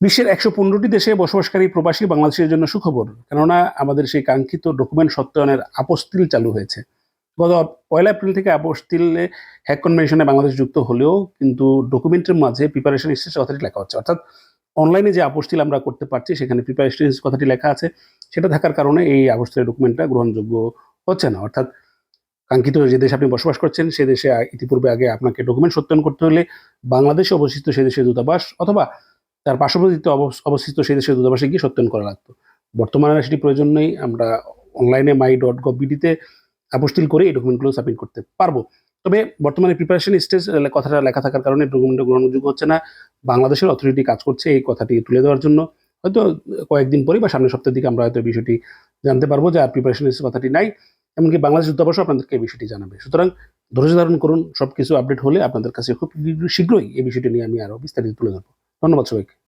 বিশ্বের একশো পনেরোটি দেশে বসবাসকারী প্রবাসী বাংলাদেশের জন্য সুখবর, কেননা আমাদের সেই কাঙ্ক্ষিত ডকুমেন্ট সত্যায়নের আপস্তিল চালু হয়েছে। গত পয়লা এপ্রিল থেকে আপস্তিলে হ্যাক কনভেনশনে বাংলাদেশ যুক্ত হলেও কিন্তু ডকুমেন্টের মাঝে প্রিপারেশন স্টেজ কথাটি লেখা হচ্ছে। অর্থাৎ অনলাইনে যে আপস্তিল আমরা করতে পারছি, সেখানে প্রিপারেশন কথাটি লেখা আছে। সেটা থাকার কারণে এই আপস্তিলের ডকুমেন্টটা গ্রহণযোগ্য হচ্ছে না। অর্থাৎ কাঙ্ক্ষিত যে দেশে আপনি বসবাস করছেন, সে দেশে ইতিপূর্বে আগে আপনাকে ডকুমেন্ট সত্যায়ন করতে হলে বাংলাদেশে অবস্থিত সে দেশের দূতাবাস অথবা তার পার্শ্ববর্তীতে অবস- অবস্থিত সেই দেশের দূতাবাসে গিয়ে সত্যায়ন করা লাগতো। বর্তমানে সেটি প্রয়োজন নেই, আমরা অনলাইনে মাই ডট গভ বিডিতে আপস্টিল করে এই ডকুমেন্টগুলো সাবমিট করতে পারব। তবে বর্তমানে প্রিপারেশন স্টেজ কথাটা লেখা থাকার কারণে ডকুমেন্টটা গ্রহণযোগ্য হচ্ছে না। বাংলাদেশের অথরিটি কাজ করছে এই কথাটি তুলে দেওয়ার জন্য। হয়তো কয়েকদিন পরে বা সামনের সপ্তাহের দিকে আমরা হয়তো বিষয়টি জানতে পারব যে আর প্রিপারেশন কথাটি নাই। এমনকি বাংলাদেশ দূতাবাসও আপনাদেরকে এই বিষয়টি জানাবে। সুতরাং ধৈর্য ধারণ করুন সব কিছু আপডেট হলে আপনাদের কাছে খুব শীঘ্রই এই বিষয়টি নিয়ে আমি আরও বিস্তারিত তুলে ধরবো। ধন্যবাদ সবাইকে